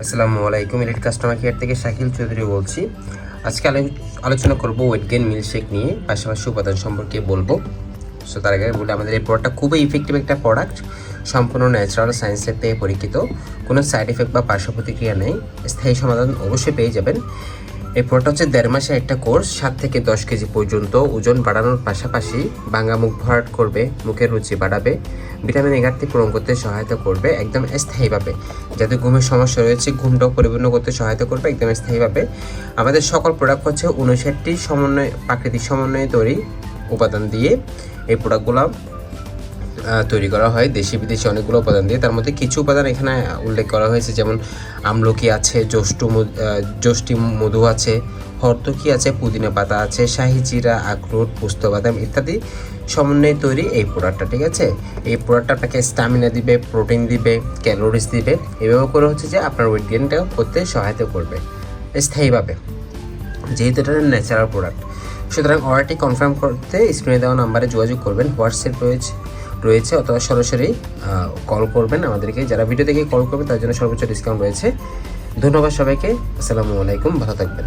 আসসালামু আলাইকুম elite customer care থেকে শাকিল চৌধুরী বলছি। আজকে আলো- আলোচনা করব ওয়েট গেন মিল্কশেক নিয়ে, পাশাপাশি উপাদান সম্পর্কে বলব। সো তার আগে বলে, আমাদের এই প্রোডাক্টটা খুবই ইফেক্টিভ একটা প্রোডাক্ট সম্পূর্ণ ন্যাচারাল সায়েন্সের থেকে পরীক্ষিত। কোনো সাইড এফেক্ট বা পার্শ্ব প্রতিক্রিয়া নেই, স্থায়ী সমাধান অবশ্যই পেয়ে যাবেন। এই প্রোডাক্ট হচ্ছে দেড় মাসে একটা কোর্স সাত থেকে দশ কেজি পর্যন্ত ওজন বাড়ানোর পাশাপাশি ভাঙা মুখ ভরাট করবে, মুখের রুচি বাড়াবে ভিটামিন এ ঘাটতি পূরণ করতে সহায়তা করবে, একদম স্থায়ীভাবে। যাদের ঘুমের সমস্যা রয়েছে, ঘুমটাও পরিপূর্ণ করতে সহায়তা করবে, একদম স্থায়ীভাবে। আমাদের সকল প্রোডাক্ট হচ্ছে উনষাটটি সমন্বয়, প্রাকৃতিক সমন্বয়ে তৈরি উপাদান দিয়ে এই প্রোডাক্টগুলো তৈরি করা হয়। দেশি বিদেশি অনেকগুলো উপাদান দিয়ে। তার মধ্যে কিছু উপাদান এখানে উল্লেখ করা হয়েছে, যেমন আমলকি আছে মধু- যষ্টি মধু আছে, হর্তকি আছে, পুদিনা পাতা আছে, শাহি জিরা, আখরোট, পুস্ত বাদাম ইত্যাদি সমন্বয়ে তৈরি এই প্রোডাক্টটা, ঠিক আছে? এই প্রোডাক্টটা আপনাকে স্ট্যামিনা দিবে, প্রোটিন দিবে, ক্যালোরিজ দিবে। এভাবে করে হচ্ছে যে আপনার ওয়েট গেনটা করতে সহায়তা করবে, স্থায়ীভাবে। যেহেতু এটা ন্যাচারাল প্রোডাক্ট সুতরাং অর্ডারটি কনফার্ম করতে স্ক্রিনে দেওয়া নাম্বারে যোগাযোগ করবেন। হোয়াটসঅ্যাপ রয়েছে। রয়েছে অথবা সরাসরি কল করবেন আমাদেরকে। যারা ভিডিও দেখে কল করবেন, তার জন্য সর্বোচ্চ ডিসকাউন্ট রয়েছে। ধন্যবাদ সবাইকে। আসসালামু আলাইকুম। ভালো থাকবেন।